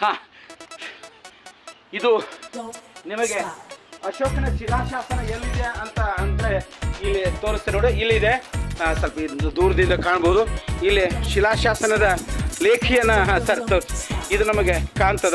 ಹಾ. ಇದು ನಿಮಗೆ ಅಶೋಕನ ಶಿಲಾಶಾಸನ ಎಲ್ಲಿದೆ ಅಂತ ಅಂದ್ರೆ ಇಲ್ಲಿ ತೋರಿಸ್ತೇನೆ ನೋಡಿ, ಇಲ್ಲಿದೆ. ಸ್ವಲ್ಪ ಇದು ದೂರದಿಂದ ಕಾಣ್ಬೋದು. ಇಲ್ಲಿ ಶಿಲಾಶಾಸನದ ಲೇಖಿಯನ್ನ ಸರ್ ಇದು ನಮಗೆ ಕಾಣ್ತದ.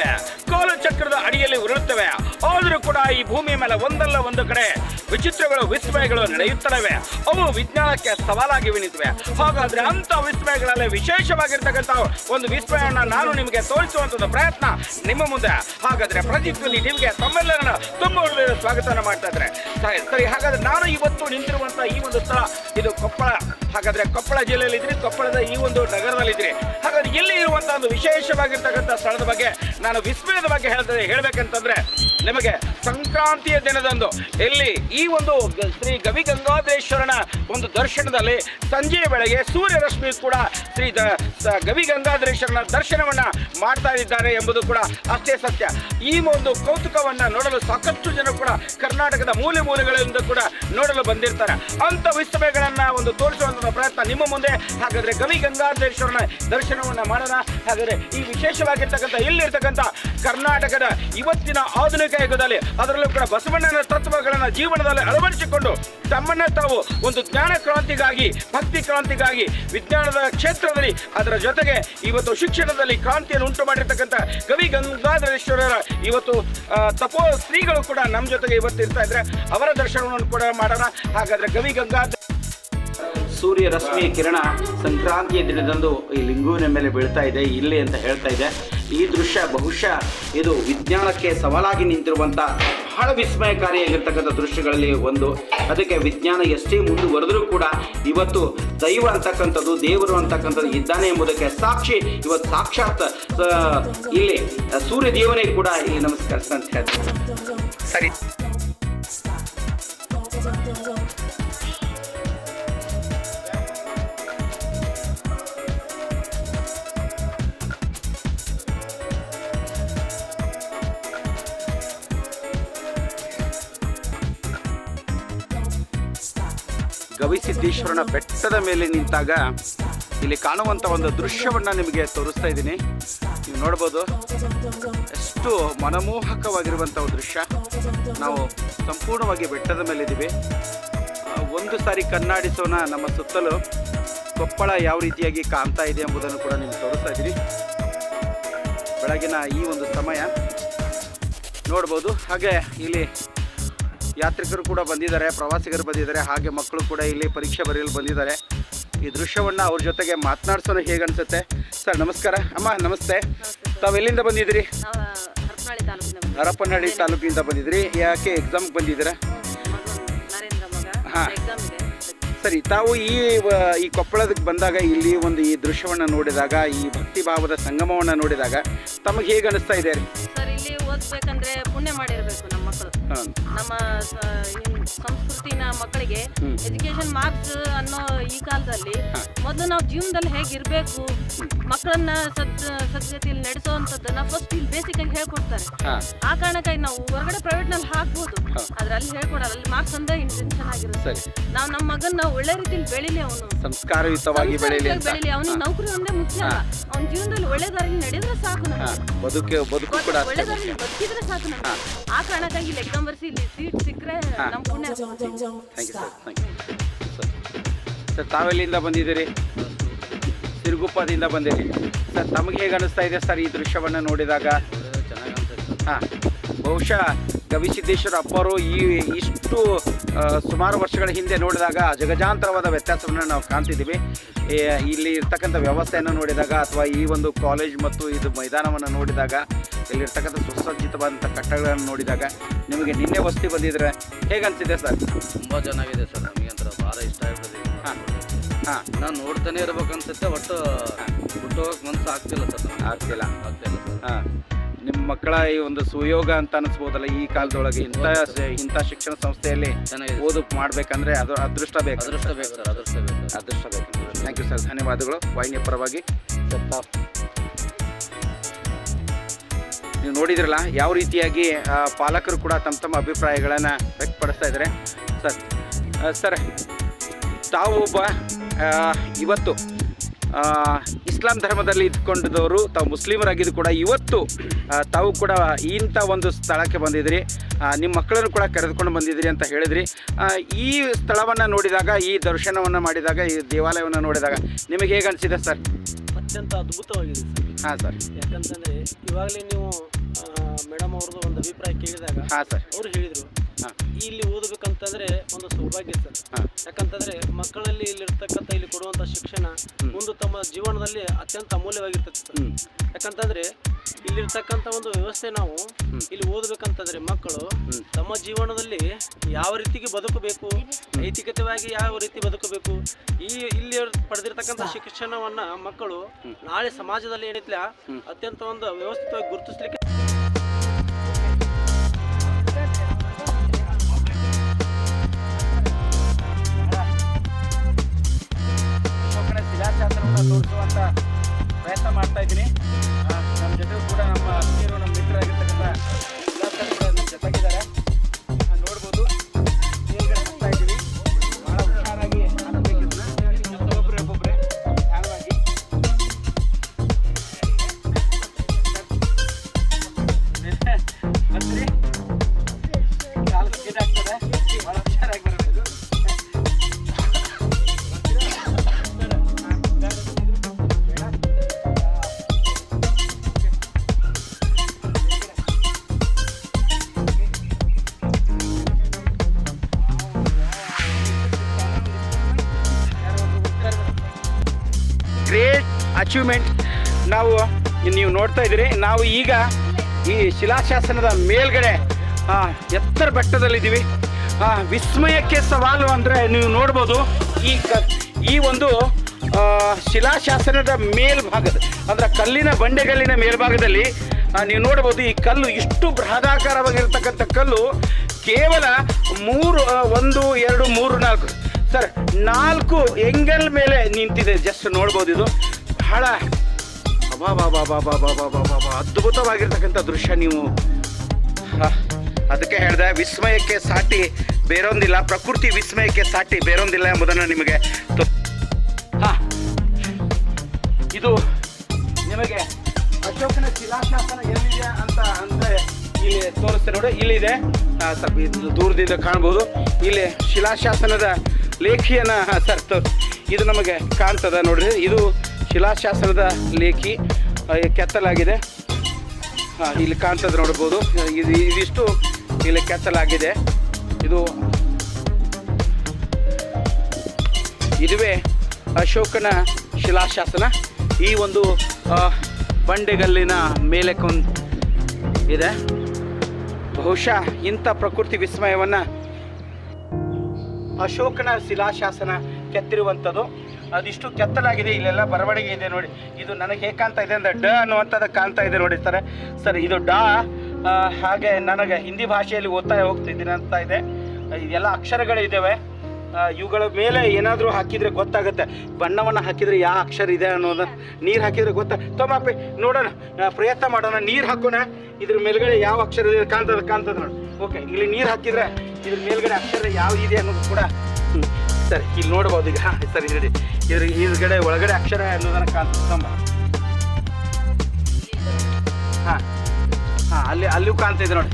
ಕಳೆದು ಹೋಗಿವೆ ಕೋಲು ಚಕ್ರದ ಅಡಿಯಲ್ಲಿ ಉರುಳುತ್ತವೆ. ಆದರೂ ಕೂಡ ಈ ಭೂಮಿ ಮೇಲೆ ಒಂದಲ್ಲ ಒಂದು ಕಡೆ ವಿಚಿತ್ರಗಳು, ವಿಸ್ಮಯಗಳು ನಡೆಯುತ್ತವೆ ಅವು ವಿಜ್ಞಾನಕ್ಕೆ ಸವಾಲಾಗಿ ನಿಂತಿವೆ ಹಾಗಾದ್ರೆ ಅಂತ ವಿಸ್ಮಯಗಳಲ್ಲಿ ವಿಶೇಷವಾಗಿರ್ತಕ್ಕಂಥ ಒಂದು ವಿಸ್ಮಯವನ್ನು ನಾನು ನಿಮಗೆ ತೋರಿಸುವಂತದ್ದು ಪ್ರಯತ್ನ ನಿಮ್ಮ ಮುಂದೆ. ಹಾಗಾದ್ರೆ ಪ್ರತಿಧ್ವನಿ ನಿಮಗೆ ತಮ್ಮೆಲ್ಲರನ್ನ ತುಂಬ ಒಳ್ಳೆಯ ಸ್ವಾಗತನ ಮಾಡ್ತಾ ಇದ್ದಾರೆ. ಸರಿ ಹಾಗಾದ್ರೆ ನಾನು ಇವತ್ತು ನಿಂತಿರುವಂತ ಈ ಒಂದು ಸ್ಥಳ, ಇದು ಕೊಪ್ಪಳ. ಹಾಗಾದ್ರೆ ಕೊಪ್ಪಳ ಜಿಲ್ಲೆಯಲ್ಲಿ ಇದ್ರಿ ಕೊಪ್ಪಳದ ಈ ಒಂದು ನಗರದಲ್ಲಿ ಇದ್ರಿ ಹಾಗಾದ್ರೆ ಇಲ್ಲಿ ಇರುವಂತಹ ಒಂದು ವಿಶೇಷವಾಗಿರ್ತಕ್ಕಂಥ ಸ್ಥಳದ ಬಗ್ಗೆ ನಾನು ವಿಸ್ಮಯದ ಬಗ್ಗೆ ಹೇಳ್ತದೆ ಹೇಳ್ಬೇಕಂತಂದ್ರೆ ನಿಮಗೆ ಸಂಕ್ರಾಂತಿಯ ದಿನದಂದು ಇಲ್ಲಿ ಈ ಒಂದು ಶ್ರೀ ಗವಿ ಗಂಗಾಧರೇಶ್ವರನ ಒಂದು ದರ್ಶನದಲ್ಲಿ ಸಂಜೆಯ ಬೆಳಗ್ಗೆ ಸೂರ್ಯರಶ್ಮಿ ಕೂಡ ಶ್ರೀ ಗವಿಗಂಗಾಧರೇಶ್ವರನ ಗವಿ ಗಂಗಾಧರೇಶ್ವರನ ದರ್ಶನವನ್ನ ಮಾಡ್ತಾ ಇದ್ದಾರೆ ಎಂಬುದು ಕೂಡ ಅಷ್ಟೇ ಸತ್ಯ. ಈ ಒಂದು ಕೌತುಕವನ್ನ ನೋಡಲು ಸಾಕಷ್ಟು ಜನ ಕೂಡ ಕರ್ನಾಟಕದ ಮೂಲೆ ಮೂಲೆಗಳಿಂದ ಕೂಡ ನೋಡಲು ಬಂದಿರ್ತಾರೆ. ಅಂತ ವಿಸ್ತಮೆಗಳನ್ನ ಒಂದು ತೋರಿಸುವಂಥ ಪ್ರಯತ್ನ ನಿಮ್ಮ ಮುಂದೆ. ಹಾಗಾದ್ರೆ ಗವಿ ಗಂಗಾಧರೇಶ್ವರನ ದರ್ಶನವನ್ನ ಮಾಡೋಣ. ಹಾಗಾದ್ರೆ ಈ ವಿಶೇಷವಾಗಿರ್ತಕ್ಕಂಥ ಇಲ್ಲಿರ್ತಕ್ಕಂಥ ಕರ್ನಾಟಕದ ಇವತ್ತಿನ ಆಧುನಿಕ ಯುಗದಲ್ಲಿ ಅದರಲ್ಲೂ ಕೂಡ ಬಸವಣ್ಣನ ತತ್ವಗಳನ್ನ ಜೀವನದಲ್ಲಿ ಅಳವಡಿಸಿಕೊಂಡು ತಮ್ಮನ್ನ ತಾವು ಒಂದು ಜ್ಞಾನ ಕ್ರಾಂತಿಗಾಗಿ, ಭಕ್ತಿ ಕ್ರಾಂತಿಗಾಗಿ ವಿಜ್ಞಾನದ ಕ್ಷೇತ್ರದಲ್ಲಿ ಅದರ ಜೊತೆಗೆ ಇವತ್ತು ಶಿಕ್ಷಣದಲ್ಲಿ ಕ್ರಾಂತಿಯನ್ನು ಉಂಟು ಮಾಡಿರ್ತಕ್ಕಂಥ ಕವಿ ಗಂಗಾಧರೇಶ್ವರರ ಇವತ್ತು ತಪೋ ಸ್ತ್ರೀಗಳು ಕೂಡ ನಮ್ಮ ಜೊತೆಗೆ ಇವತ್ತು ಇರ್ತಾ ಇದ್ರೆ ಅವರ ದರ್ಶನವನ್ನು ಕೂಡ ಮಾಡೋಣ. ಹಾಗಾದ್ರೆ ಕವಿ ಗಂಗಾಧರ ಸೂರ್ಯ ರಶ್ಮಿ ಕಿರಣ ಸಂಕ್ರಾಂತಿಯ ದಿನದಂದು ಈ ಲಿಂಗುವಿನ ಮೇಲೆ ಬೀಳ್ತಾ ಇದೆ, ಇಲ್ಲಿ ಅಂತ ಹೇಳ್ತಾ ಇದೆ. ಈ ದೃಶ್ಯ ಬಹುಶಃ ಇದು ವಿಜ್ಞಾನಕ್ಕೆ ಸವಾಲಾಗಿ ನಿಂತಿರುವಂಥ ಬಹಳ ವಿಸ್ಮಯಕಾರಿಯಾಗಿರ್ತಕ್ಕಂಥ ದೃಶ್ಯಗಳಲ್ಲಿ ಒಂದು. ಅದಕ್ಕೆ ವಿಜ್ಞಾನ ಎಷ್ಟೇ ಮುಂದುವರೆದರೂ ಕೂಡ ಇವತ್ತು ದೈವ ಅಂತಕ್ಕಂಥದ್ದು, ದೇವರು ಅಂತಕ್ಕಂಥದ್ದು ಇದ್ದಾನೆ ಎಂಬುದಕ್ಕೆ ಸಾಕ್ಷಿ. ಇವತ್ತು ಸಾಕ್ಷಾತ್ ಇಲ್ಲಿ ಸೂರ್ಯ ದೇವನೇ ಕೂಡ ಇಲ್ಲಿ ನಮಸ್ಕರಿಸ್ತಾ ಅಂತ ಹೇಳ್ತಾರೆ ಸರಿ. ಗವಿಸಿದ್ದೇಶ್ವರನ ಬೆಟ್ಟದ ಮೇಲೆ ನಿಂತಾಗ ಇಲ್ಲಿ ಕಾಣುವಂಥ ಒಂದು ದೃಶ್ಯವನ್ನ ನಿಮಗೆ ತೋರಿಸ್ತಾ ಇದ್ದೀನಿ. ನೀವು ನೋಡ್ಬೋದು, ಎಷ್ಟು ಮನಮೋಹಕವಾಗಿರುವಂಥ ದೃಶ್ಯ. ನಾವು ಸಂಪೂರ್ಣವಾಗಿ ಬೆಟ್ಟದ ಮೇಲೆ ಇದ್ದೀವಿ. ಒಂದು ಸಾರಿ ಕಣ್ಣಾಡಿಸೋಣ ನಮ್ಮ ಸುತ್ತಲೂ ಕೊಪ್ಪಳ ಯಾವ ರೀತಿಯಾಗಿ ಕಾಣ್ತಾ ಇದೆ ಎಂಬುದನ್ನು ಕೂಡ ನಿಮ್ಗೆ ತೋರಿಸ್ತಾ ಇದ್ದೀನಿ. ಬೆಳಗಿನ ಈ ಒಂದು ಸಮಯ ನೋಡ್ಬೋದು. ಹಾಗೆ ಇಲ್ಲಿ ಯಾತ್ರಿಕರು ಕೂಡ ಬಂದಿದ್ದಾರೆ ಪ್ರವಾಸಿಗರು ಬಂದಿದ್ದಾರೆ ಹಾಗೆ ಮಕ್ಕಳು ಕೂಡ ಇಲ್ಲಿ ಪರೀಕ್ಷೆ ಬರೆಯಲು ಬಂದಿದ್ದಾರೆ. ಈ ದೃಶ್ಯವನ್ನು ಅವ್ರ ಜೊತೆಗೆ ಮಾತನಾಡ್ಸೋಣ ಹೇಗೆ ಅನಿಸುತ್ತೆ? ಸರ್ ನಮಸ್ಕಾರ. ಅಮ್ಮ ನಮಸ್ತೆ. ತಾವು ಎಲ್ಲಿಂದ ಬಂದಿದ್ದೀರಿ? ಹರಪ್ಪನಹಳ್ಳಿ ಹರಪನಹಳ್ಳಿ ತಾಲೂಕಿನ ಬಂದಿದ್ದೀವಿ. ಹರಪನಹಳ್ಳಿ ತಾಲೂಕಿಂದ ಬಂದಿದ್ದೀರಿ. ಯಾಕೆ ಎಕ್ಸಾಮ್ಗೆ ಬಂದಿದ್ದೀರಾ? ಹಾಂ. ಸರಿ ತಾವು ಈ ಈ ಕೊಪ್ಪಳದಕ್ಕೆ ಬಂದಾಗ ಇಲ್ಲಿ ಒಂದು ಈ ದೃಶ್ಯವನ್ನು ನೋಡಿದಾಗ ಈ ಭಕ್ತಿ ಭಾವದ ಸಂಗಮವನ್ನು ನೋಡಿದಾಗ ತಮಗೆ ಹೇಗೆ ಅನಿಸ್ತಾ ಇದೆ? ಸರ್ ಇಲ್ಲಿ ಓದಬೇಕಂದ್ರೆ ಪುಣ್ಯ ಮಾಡಿರಬೇಕು ನಮ್ಮ ಮಕ್ಕಳು ನಮ್ಮ ಸಂಸ್ಕೃತಿನ ಮಕ್ಕಳಿಗೆ ಎಜುಕೇಶನ್ ಮಾರ್ಕ್ಸ್ ಅನ್ನೋ ಈ ಕಾಲದಲ್ಲಿ. ಮೊದಲು ನಾವು ಜೀವನದಲ್ಲಿ ಹೇಗಿರಬೇಕು ಮಕ್ಕಳನ್ನ ಸದ್ ಸದ್ಗತಿಯಲ್ಲಿ ನಡೆಸೋವಂಥದ್ದನ್ನ ಫಸ್ಟ್ ಇಲ್ಲಿ ಬೇಸಿಕ್ ಆಗಿ ಹೇಳ್ಕೊಡ್ತಾರೆ. ಆ ಕಾರಣಕ್ಕಾಗಿ ನಾವು ಹೊರಗಡೆ ಪ್ರೈವೇಟ್ನಲ್ಲಿ ಹಾಕ್ಬೋದು. ಅದ್ರಲ್ಲಿ ಆದ್ರೆ ಅಲ್ಲಿ ಹೇಳ್ಕೊಡಲ್ಲ ಅಲ್ಲಿ ಮಾರ್ಕ್ಸ್ ಒಂದೇ ಇಂಟೆನ್ಷನ್ ಆಗಿರುತ್ತೆ. ನಾವು ನಮ್ಮ ಮಗನ್ನ ಒಳ್ಳೆ ರೀತಿಯಲ್ಲಿ ಬೆಳಿಲಿ ಅವನು. ಸಂಸ್ಕಾರಯುತವಾಗಿ ಬೆಳೀಲಿ ಅವನಿಗೆ ನೌಕರಿ ಒಂದೇ ಮುಖ್ಯ ಅಲ್ಲ. ಅವ್ನ ಜೀವನದಲ್ಲಿ ಒಳ್ಳೆ ನಡೆದ್ರೆ ಸಾಕು ನಮ್ಗೆ. ಬದುಕು ಬದುಕು ಕೂಡ ಒಳ್ಳೆ ಬದುಕಿದ್ರೆ ಸಾಕು ನಮ್ಗೆ. ಆ ಕಾರಣಕ್ಕಾಗಿ ಇಲ್ಲಿ ಎಕ್ಸಾಮ್ ಬರ್ಸಿ ಇಲ್ಲಿ ಸೀಟ್ ಸಿಕ್ಕರೆ ನಮ್ಮ ಪುಣ್ಯ. Thank you sir thank you sir sir ತಾವೆಲ್ಲಿಂದ ಬಂದಿದ್ದೀರಿ? ಸಿರುಗುಪ್ಪದಿಂದ ಬಂದಿರಿ. ಸರ್ ತಮಗೆ ಹೇಗೆ ಅನಿಸ್ತಾ ಇದೆ ಸರ್ ಈ ದೃಶ್ಯವನ್ನು ನೋಡಿದಾಗ? ಹಾಂ. ಬಹುಶಃ ಗವಿಸಿದ್ದೇಶ್ವರ ಅಪ್ಪರು ಈ ಇಷ್ಟು ಸುಮಾರು ವರ್ಷಗಳ ಹಿಂದೆ ನೋಡಿದಾಗ ಜಗಜಾಂತರವಾದ ವ್ಯತ್ಯಾಸವನ್ನು ನಾವು ಕಾಣ್ತಿದ್ದೀವಿ. ಇಲ್ಲಿ ಇರ್ತಕ್ಕಂಥ ವ್ಯವಸ್ಥೆಯನ್ನು ನೋಡಿದಾಗ ಅಥವಾ ಈ ಒಂದು ಕಾಲೇಜ್ ಮತ್ತು ಇದು ಮೈದಾನವನ್ನು ನೋಡಿದಾಗ ಇಲ್ಲಿರ್ತಕ್ಕಂಥ ಸುಸಜ್ಜಿತವಾದಂಥ ಕಟ್ಟಡಗಳನ್ನು ನೋಡಿದಾಗ ನಿಮಗೆ ನಿನ್ನೆ ವಸ್ತಿ ಬಂದಿದ್ರೆ ಹೇಗೆ ಅನಿಸಿದೆ ಸರ್? ತುಂಬ ಚೆನ್ನಾಗಿದೆ ಸರ್ ನಮಗೆ ಅಂತ ಭಾಳ ಇಷ್ಟ ಆಗ್ತದೆ ಹಾಂ ಹಾಂ. ನಾನು ನೋಡ್ತಾನೆ ಇರ್ಬೇಕನ್ಸುತ್ತೆ ಒಟ್ಟು ಬಿಟ್ಟು ಹೋಗಕ್ಕೆ ಮನಸ್ಸು ಆಗ್ತಿಲ್ಲ ಸರ್. ಆಗ್ತಿಲ್ಲ. ಆಗ್ತಿಲ್ಲ ಹಾಂ. ನಿಮ್ಮ ಮಕ್ಕಳ ಈ ಒಂದು ಸುಯೋಗ ಅಂತ ಅನಿಸ್ಬೋದಲ್ಲ ಈ ಕಾಲದೊಳಗೆ ಇಂಥ ಇಂಥ ಶಿಕ್ಷಣ ಸಂಸ್ಥೆಯಲ್ಲಿ ಓದು ಮಾಡ್ಬೇಕಂದ್ರೆ ಅದು ಅದೃಷ್ಟ ಬೇಕು. ಅದೃಷ್ಟ ಬೇಕು ಸರ್ ಅದೃಷ್ಟ ಬೇಕು. ಅದೃಷ್ಟ ಬೇಕು. ಥ್ಯಾಂಕ್ ಯು ಸರ್ ಧನ್ಯವಾದಗಳು. ವಾಹಿನಿಯ ಪರವಾಗಿ. ನೀವು ನೋಡಿದ್ರಲ್ಲ ಯಾವ ರೀತಿಯಾಗಿ ಪಾಲಕರು ಕೂಡ ತಮ್ಮ ತಮ್ಮ ಅಭಿಪ್ರಾಯಗಳನ್ನು ವ್ಯಕ್ತಪಡಿಸ್ತಾ ಇದ್ದಾರೆ. ಸರ್ ಸರ್ ತಾವು ಒಬ್ಬ ಇವತ್ತು ಇಸ್ಲಾಂ ಧರ್ಮದಲ್ಲಿ ಇದ್ಕೊಂಡಿದ್ದವರು ತಾವು ಮುಸ್ಲಿಮರಾಗಿದ್ದು ಕೂಡ ಇವತ್ತು ತಾವು ಕೂಡ ಇಂಥ ಒಂದು ಸ್ಥಳಕ್ಕೆ ಬಂದಿದ್ರಿ. ನಿಮ್ಮ ಮಕ್ಕಳನ್ನು ಕೂಡ ಕರೆದುಕೊಂಡು ಬಂದಿದ್ರಿ ಅಂತ ಹೇಳಿದ್ರಿ. ಈ ಸ್ಥಳವನ್ನು ನೋಡಿದಾಗ ಈ ದರ್ಶನವನ್ನು ಮಾಡಿದಾಗ ಈ ದೇವಾಲಯವನ್ನು ನೋಡಿದಾಗ ನಿಮಗೆ ಹೇಗೆ ಅನಿಸಿದೆ ಸರ್? ಅತ್ಯಂತ ಅದ್ಭುತವಾಗಿದೆ ಸರ್. ಹಾಂ ಸರ್. ಯಾಕಂತಂದರೆ ಇವಾಗಲೇ ನೀವು ಮೇಡಮ್ ಅವ್ರದ್ದು ಒಂದು ಅಭಿಪ್ರಾಯ ಕೇಳಿದಾಗ ಹಾಂ ಸರ್. ಅವರು ಹೇಳಿದರು ಇಲ್ಲಿ ಓದಬೇಕಂತಂದ್ರೆ ಒಂದು ಸೌಭಾಗ್ಯ ಸರ್. ಯಾಕಂತಂದ್ರೆ ಮಕ್ಕಳಲ್ಲಿ ಇಲ್ಲಿರ್ತಕ್ಕಂಥ ಇಲ್ಲಿ ಕೊಡುವಂಥ ಶಿಕ್ಷಣ ಮುಂದೆ ತಮ್ಮ ಜೀವನದಲ್ಲಿ ಅತ್ಯಂತ ಅಮೂಲ್ಯವಾಗಿರ್ತದೆ ಸರ್. ಯಾಕಂತಂದ್ರೆ ಇಲ್ಲಿರ್ತಕ್ಕಂಥ ಒಂದು ವ್ಯವಸ್ಥೆ ನಾವು ಇಲ್ಲಿ ಓದಬೇಕಂತಂದ್ರೆ ಮಕ್ಕಳು ತಮ್ಮ ಜೀವನದಲ್ಲಿ ಯಾವ ರೀತಿಗೆ ಬದುಕಬೇಕು ನೈತಿಕತೆಯಾಗಿ ಯಾವ ರೀತಿ ಬದುಕಬೇಕು ಈ ಇಲ್ಲಿ ಪಡೆದಿರ್ತಕ್ಕಂಥ ಶಿಕ್ಷಣವನ್ನ ಮಕ್ಕಳು ನಾಳೆ ಸಮಾಜದಲ್ಲಿ ಏನಿದ್ಲಾ ಅತ್ಯಂತ ಒಂದು ವ್ಯವಸ್ಥಿತವಾಗಿ ಗುರುತಿಸ್ಲಿಕ್ಕೆ ಕೂಡ ತೋರಿಸುವಂಥ ಪ್ರಯತ್ನ ಮಾಡ್ತಾ ಇದ್ದೀನಿ. ನಮ್ಮ ಜೊತೆಗೂ ಕೂಡ ನಮ್ಮ ಹತ್ತಿರ ನಮ್ಮ ಮಿತ್ರರಾಗಿರ್ತಕ್ಕಂಥ ಅಚೀವ್ಮೆಂಟ್ ನಾವು ನೀವು ನೋಡ್ತಾ ಇದ್ದೀರಿ. ನಾವು ಈಗ ಈ ಶಿಲಾಶಾಸನದ ಮೇಲ್ಗಡೆ ಎತ್ತರ ಬೆಟ್ಟದಲ್ಲಿದ್ದೀವಿ. ವಿಸ್ಮಯಕ್ಕೆ ಸವಾಲು ಅಂದರೆ ನೀವು ನೋಡ್ಬೋದು, ಈ ಕ, ಈ ಒಂದು ಶಿಲಾಶಾಸನದ ಮೇಲ್ಭಾಗದ, ಅಂದರೆ ಕಲ್ಲಿನ ಬಂಡೆಗಲ್ಲಿನ ಮೇಲ್ಭಾಗದಲ್ಲಿ ನೀವು ನೋಡ್ಬೋದು ಈ ಕಲ್ಲು ಇಷ್ಟು ಬೃಹದಾಕಾರವಾಗಿರ್ತಕ್ಕಂಥ ಕಲ್ಲು ಕೇವಲ ಮೂರು ಒಂದು, ಎರಡು, ಮೂರು, ನಾಲ್ಕು, ಸರ್, ನಾಲ್ಕು ಎಂಗಲ್ ಮೇಲೆ ನಿಂತಿದೆ. ಜಸ್ಟ್ ನೋಡ್ಬೋದು ಇದು. ಬಹಳ ಅದ್ಭುತವಾಗಿರ್ತಕ್ಕಂಥ ದೃಶ್ಯ ನೀವು. ಅದಕ್ಕೆ ಹೇಳಿದೆ, ವಿಸ್ಮಯಕ್ಕೆ ಸಾಟಿ ಬೇರೊಂದಿಲ್ಲ, ಪ್ರಕೃತಿ ವಿಸ್ಮಯಕ್ಕೆ ಸಾಟಿ ಬೇರೊಂದಿಲ್ಲ ಎಂಬುದನ್ನು ನಿಮಗೆ ಇದು ನಿಮಗೆ ಅಶೋಕನ ಶಿಲಾಶಾಸನ ಎಲ್ಲಿದೆ ಅಂತ ಅಂದ್ರೆ ಇಲ್ಲಿ ತೋರಿಸ್ತೇನೆ ನೋಡಿ, ಇಲ್ಲಿದೆ. ಸ್ವಲ್ಪ ದೂರದಿಂದ ಕಾಣ್ಬೋದು. ಇಲ್ಲಿ ಶಿಲಾಶಾಸನದ ಲೇಖಿಯನ್ನ ಸರ್ ಇದು ನಮಗೆ ಕಾಣ್ತದೆ ನೋಡ್ರಿ. ಇದು ಶಿಲಾಶಾಸನದ ಲೇಖಿ ಕೆತ್ತಲಾಗಿದೆ. ಇಲ್ಲಿ ಕಾಣ್ತದೆ ನೋಡ್ಬೋದು. ಇದು ಇದಿಷ್ಟು ಇಲ್ಲಿ ಕೆತ್ತಲಾಗಿದೆ. ಇದು ಇದುವೇ ಅಶೋಕನ ಶಿಲಾಶಾಸನ. ಈ ಒಂದು ಬಂಡೆಗಲ್ಲಿನ ಮೇಲೆ ಕೊಂದ್ ಇದೆ. ಬಹುಶಃ ಇಂಥ ಪ್ರಕೃತಿ ವಿಸ್ಮಯವನ್ನು ಅಶೋಕನ ಶಿಲಾಶಾಸನ ಕೆತ್ತಿರುವಂಥದ್ದು. ಅದಿಷ್ಟು ಕೆತ್ತಲಾಗಿದೆ, ಇಲ್ಲೆಲ್ಲ ಬರವಣಿಗೆ ಇದೆ ನೋಡಿ. ಇದು ನನಗೆ ಹೇಗೆ ಕಾಣ್ತಾ ಇದೆ ಅಂದರೆ ಡ ಅನ್ನುವಂಥದ್ದು ಕಾಣ್ತಾ ಇದೆ ನೋಡಿ ಸರ್. ಸರ್, ಇದು ಡ ಹಾಗೆ ನನಗೆ ಹಿಂದಿ ಭಾಷೆಯಲ್ಲಿ ಓದ್ತಾ ಹೋಗ್ತಿದ್ದೀನಿ ಅಂತ ಇದೆ. ಇದೆಲ್ಲ ಅಕ್ಷರಗಳಿದ್ದಾವೆ ಇವುಗಳ ಮೇಲೆ ಏನಾದರೂ ಹಾಕಿದರೆ ಗೊತ್ತಾಗುತ್ತೆ. ಬಣ್ಣವನ್ನು ಹಾಕಿದರೆ ಯಾವ ಅಕ್ಷರ ಇದೆ ಅನ್ನೋದು, ನೀರು ಹಾಕಿದರೆ ಗೊತ್ತಾ? ತೊಮಾಪಿ, ನೋಡೋಣ. ಪ್ರಯತ್ನ ಮಾಡೋಣ. ನೀರು ಹಾಕೋಣ. ಇದ್ರ ಮೇಲ್ಗಡೆ ಯಾವ ಅಕ್ಷರ ಇದೆ ಕಾಣ್ತದೆ ಕಾಣ್ತದೆ ನೋಡಿ. ಓಕೆ ಇಲ್ಲಿ ನೀರು ಹಾಕಿದರೆ ಇದ್ರ ಮೇಲ್ಗಡೆ ಅಕ್ಷರ ಯಾವ ಇದೆ ಅನ್ನೋದು ಕೂಡ. ಸರ್, ಇಲ್ಲಿ ನೋಡ್ಬೋದು ಈಗ. ಸರ್ ಇದ್ರಿ ಇದ್ರ ಇದ್ಗಡೆ ಒಳಗಡೆ ಅಕ್ಷರ ಅನ್ನೋದನ್ನ ಕಾಣ್ತದೆ ಹಾ ಹಾ ಹಾಂ ಅಲ್ಲಿ ಅಲ್ಲಿಯೂ ಕಾಣ್ತಾ ಇದೆ ನೋಡಿ.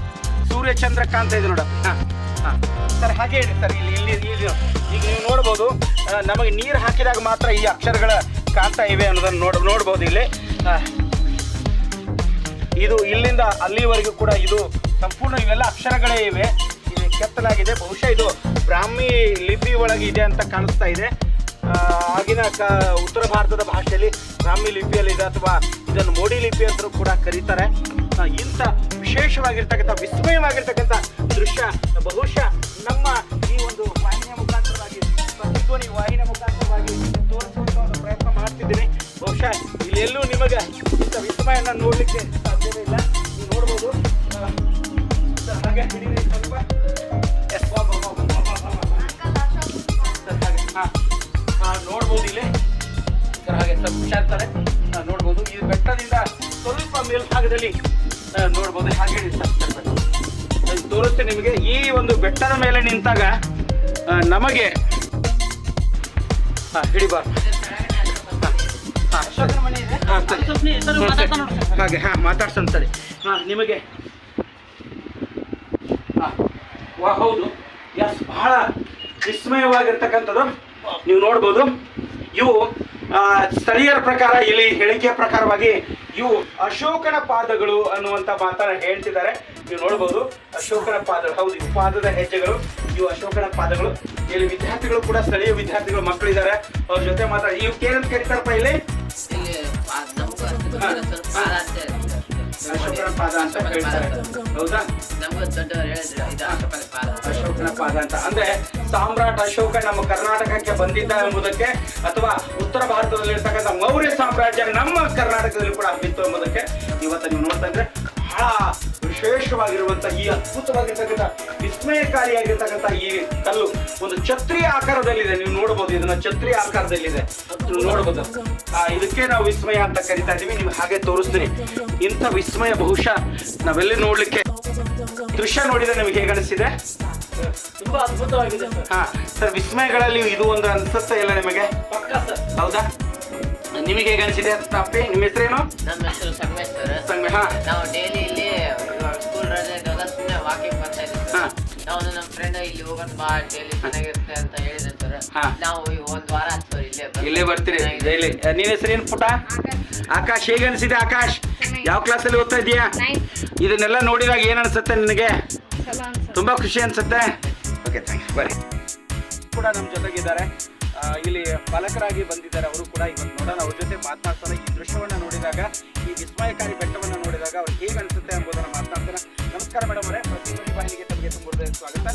ಸೂರ್ಯ ಚಂದ್ರ ಕಾಣ್ತಾ ಇದೆ ನೋಡಪ್ಪ. ಹಾಂ ಹಾಂ. ಸರ್, ಹಾಗೆ ಹೇಳಿ ಸರ್, ಇಲ್ಲಿ ಇಲ್ಲಿ ಇಲ್ಲಿ ಈಗ ನೀವು ನೋಡ್ಬೋದು ನಮಗೆ ನೀರು ಹಾಕಿದಾಗ ಮಾತ್ರ ಈ ಅಕ್ಷರಗಳ ಕಾಣ್ತಾ ಇವೆ ಅನ್ನೋದನ್ನು ನೋಡ್, ನೋಡ್ಬೋದು ಇಲ್ಲಿ. ಇದು ಇಲ್ಲಿಂದ ಅಲ್ಲಿವರೆಗೂ ಕೂಡ ಇದು ಸಂಪೂರ್ಣ ಇವೆಲ್ಲ ಅಕ್ಷರಗಳೇ ಇವೆ. ಕೆತ್ತಲಾಗಿದೆ. ಬಹುಶಃ ಇದು ಬ್ರಾಹ್ಮಿ ಲಿಪಿ ಒಳಗೆ ಇದೆ ಅಂತ ಕಾಣಿಸ್ತಾ ಇದೆ. ಆಗಿನ ಉತ್ತರ ಭಾರತದ ಭಾಷೆಯಲ್ಲಿ ಬ್ರಾಹ್ಮಿ ಲಿಪಿಯಲ್ಲಿ ಇದೆ ಅಥವಾ ಇದನ್ನು ಮೋಡಿ ಲಿಪಿ ಅಂತಲೂ ಕೂಡ ಕರೀತಾರೆ. ಇಂಥ ವಿಶೇಷವಾಗಿರ್ತಕ್ಕಂಥ, ವಿಸ್ಮಯವಾಗಿರ್ತಕ್ಕಂಥ ದೃಶ್ಯ ಬಹುಶಃ ನಮ್ಮ ಈ ಒಂದು ವಾಹಿನಿಯ ಮುಖಾಂತರವಾಗಿ ಪ್ರತಿಧ್ವನಿ ವಾಹಿನಿಯ ಮುಖಾಂತರವಾಗಿ ತೋರಿಸುವಂಥ ಒಂದು ಪ್ರಯತ್ನ ಮಾಡ್ತಿದ್ದೀನಿ. ಬಹುಶಃ ಇಲ್ಲೆಲ್ಲೂ ನಿಮಗೆ ಇಂಥ ವಿಸ್ಮಯನ ನೋಡಲಿಕ್ಕೆ ಆ, ನೋಡ್ಬೋದು. ಈ ಬೆಟ್ಟದಿಂದ ಸ್ವಲ್ಪ ಮೇಲ್ಭಾಗದಲ್ಲಿ ನೋಡ್ಬೋದು. ಹಾಗೆ ತೋರುತ್ತೆ ನಿಮಗೆ. ಈ ಒಂದು ಬೆಟ್ಟದ ಮೇಲೆ ನಿಂತಾಗ ನಮಗೆ ಹಾಗೆ ಹಾ ಮಾತಾಡ್ಸೋಣ ಸರಿ. ಹಾ ನಿಮಗೆ ಹಾ ವಾ ಹೌದು. ಎಸ್ ಬಹಳ ವಿಸ್ಮಯವಾಗಿರ್ತಕ್ಕಂಥದ್ದು. ನೀವು ನೋಡ್ಬೋದು. ಇವು ಸ್ಥಳೀಯರ ಪ್ರಕಾರ ಇಲ್ಲಿ ಹೇಳಿಕೆಯ ಪ್ರಕಾರವಾಗಿ ಇವು ಅಶೋಕನ ಪಾದಗಳು ಅನ್ನುವಂತ ಮಾತನ್ನ ಹೇಳ್ತಿದ್ದಾರೆ. ನೀವು ನೋಡಬಹುದು ಅಶೋಕನ ಪಾದಗಳು ಹೌದು ಇವು ಪಾದದ ಹೆಜ್ಜೆಗಳು ಇವು ಅಶೋಕನ ಪಾದಗಳು. ಇಲ್ಲಿ ವಿದ್ಯಾರ್ಥಿಗಳು ಕೂಡ ಸ್ಥಳೀಯ ವಿದ್ಯಾರ್ಥಿಗಳು ಮಕ್ಕಳಿದ್ದಾರೆ. ಅವ್ರ ಜೊತೆ ಮಾತ್ರ ಇವ್ ಏನಂತ ಕರೀತಾರಪ್ಪ ಇಲ್ಲಿ. ಅಶೋಕನ ಪಾದ ಅಂತ ಹೇಳ್ತಾರೆ. ಹೌದಾ? ಅಶೋಕನ ಪಾದ ಅಂತ. ಅಂದ್ರೆ ಸಾಮ್ರಾಟ್ ಅಶೋಕ ನಮ್ಮ ಕರ್ನಾಟಕಕ್ಕೆ ಬಂದಿದ್ದ ಎಂಬುದಕ್ಕೆ ಅಥವಾ ಉತ್ತರ ಭಾರತದಲ್ಲಿರ್ತಕ್ಕಂಥ ಮೌರ್ಯ ಸಾಮ್ರಾಜ್ಯ ನಮ್ಮ ಕರ್ನಾಟಕದಲ್ಲಿ ಕೂಡ ಬಿತ್ತು ಎಂಬುದಕ್ಕೆ ಇವತ್ತು ನೀವು ನೋಡ್ತಾ ಇದ್ರೆ ಬಹಳ ವಿಶೇಷವಾಗಿರುವಂತಹ ಈ ಅದ್ಭುತವಾಗಿರ್ತಕ್ಕಂಥ ವಿಸ್ಮಯಕಾರಿಯಾಗಿರ್ತಕ್ಕಂಥ ಈ ಕಲ್ಲು. ಒಂದು ಛತ್ರಿ ಆಕಾರದಲ್ಲಿದೆ. ನೀವು ನೋಡಬಹುದು ಇದನ್ನ ಛತ್ರಿ ಆಕಾರದಲ್ಲಿದೆ. ನೀವು ನೋಡಬಹುದು ಆ, ಇದಕ್ಕೆ ನಾವು ವಿಸ್ಮಯ ಅಂತ ಕರಿತಾ ಇದೀವಿ ನೀವು ಹಾಗೆ ತೋರಿಸ್ತೀನಿ. ಇಂಥ ವಿಸ್ಮಯ ಬಹುಶಃ ನಾವೆಲ್ಲಿ ನೋಡ್ಲಿಕ್ಕೆ ದೃಶ್ಯ ನೋಡಿದ್ರೆ ನಿಮಗೆ ಹೇಗೆ ಅನಿಸಿದೆ ತುಂಬಾ ಅದ್ಭುತವಾಗಿದೆ ಸರ್. ಹಾ ಸರ್ ವಿಸ್ಮಯಗಳಲ್ಲಿ ಇದು ಒಂದು ಅನ್ಸುತ್ತೆ ಇಲ್ಲ ನಿಮಗೆ? ಪಕ್ಕ ಸರ್. ಹೌದಾ? ನಿಮಗೆ ಹೇಗೆ ಅನಿಸಿದೆ ಅಪ್ಪಿ ನಿಮ್ಮ ಹೆಸರೇನು? ನಮ್ಮ ಹೆಸರು ಸಂಗಮೇಶ್ವರ ಸಂಗಮೆ ಹಾ. ನಾವು ಡೈಲಿ ಇಲ್ಲಿ ಸ್ಕೂಲ್ ರಜೆ ಇದ್ದಾಗ ಸುಮ್ಮನೆ ವಾಕಿಂಗ್ ಬರ್ತಾ ಇದ್ದೀವಿ ಹಾ. ಸರ್ ನಾವು ನಮ್ಮ ಫ್ರೆಂಡ್ ಇಲ್ಲಿ ಹೋಗೋಣ ಬಾ ಡೈಲಿ ಚೆನ್ನಾಗಿರುತ್ತೆ ಅಂತ ಹೇಳಿದೆ ಸರ್. ಹಾ. ನಾವು ಈ ಒಂದ್ ವಾರ ಆಯ್ತು ಸರ್ ಇಲ್ಲೇ ಬಂದು. ಇಲ್ಲೇ ಬರ್ತೀರಿ ಚೆನ್ನಾಗಿದೆ. ಡೈಲಿ ನಿನ್ನ ಹೆಸರೇನು ಪುಟ? ಆಕಾಶ್. ಹೇಗೆ ಅನಿಸಿದೆ ಆಕಾಶ್? ಯಾವ ಕ್ಲಾಸಲ್ಲಿ ಓದ್ತಾ ಇದೀಯಾ? ಇದನ್ನೆಲ್ಲ ನೋಡಿದಾಗ ಏನು ಅನ್ಸುತ್ತೆ ನಿನಗೆ? ತುಂಬಾ ಖುಷಿ ಅನ್ಸುತ್ತೆ. ಓಕೆ ಥ್ಯಾಂಕ್ಸ್ ಬರಿ ಕೂಡ ನಮ್ಮ ಜೊತೆಗಿದ್ದಾರೆ. ಇಲ್ಲಿ ಪಾಲಕರಾಗಿ ಬಂದಿದ್ದಾರೆ. ಅವರು ಕೂಡ ಇವತ್ತು ನೋಡೋಣ. ಅವ್ರ ಜೊತೆ ಮಾತನಾಡ್ತಾರೆ ಈ ದೃಶ್ಯವನ್ನ ನೋಡಿದಾಗ ಈ ವಿಸ್ಮಯಕಾರಿ ಬೆಟ್ಟವನ್ನ ನೋಡಿದಾಗ ಅವ್ರಿಗೆ ಹೇಗೆ ಅನ್ಸುತ್ತೆ ಎಂಬುದನ್ನು ಮಾತನಾಡ್ತಾರೆ ನಮಸ್ಕಾರ ಮೇಡಮ್ ಅವರೇ. ಪ್ರತಿಯೊಂದು ಬಾಯಿಗೆ ತಮಗೆ ತುಂಬ ಸ್ವಾಗತ.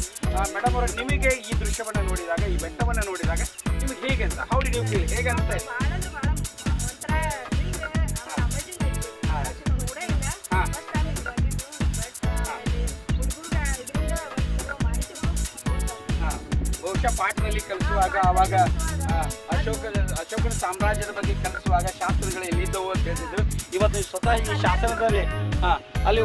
ಮೇಡಮ್ ಅವರೇ ನಿಮಗೆ ಈ ದೃಶ್ಯವನ್ನ ನೋಡಿದಾಗ ಈ ಬೆಟ್ಟವನ್ನ ನೋಡಿದಾಗ ನಿಮಗೆ ಹೇಗೆ ಅಂತ ಹೌ ಡಿ ಯು ಫೀಲ್ ಹೇಗೆ ಅನ್ಸ್ತಾ ಅಶೋಕನ ಬಗ್ಗೆ ಕಲಿಸುವಾಗ ಶಾಸ್ತ್ರಗಳು ಎಲ್ಲಿದ್ದವು ಅಂತ ಹೇಳ್ತಿದ್ರು. ಇವತ್ತು ಸ್ವತಃ ಈ ಶಾಸನದಲ್ಲಿ ಹಾ ಅಲ್ಲಿ.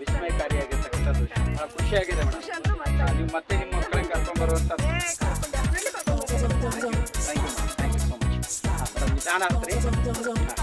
ವಿಸ್ಮಯಕಾರಿಯಾಗಿರ್ತಕ್ಕಂಥದ್ದು. ಬಹಳ ಖುಷಿಯಾಗಿದೆ ಮೇಡಮ್. ನೀವು ಮತ್ತೆ ನಿಮ್ಮ ಮಕ್ಕಳಿಗೆ ಕರ್ಕೊಂಡು ಬರುವಂಥ thank you thank you so much ನಿಧಾನ ಆಗ್ತೀರಿ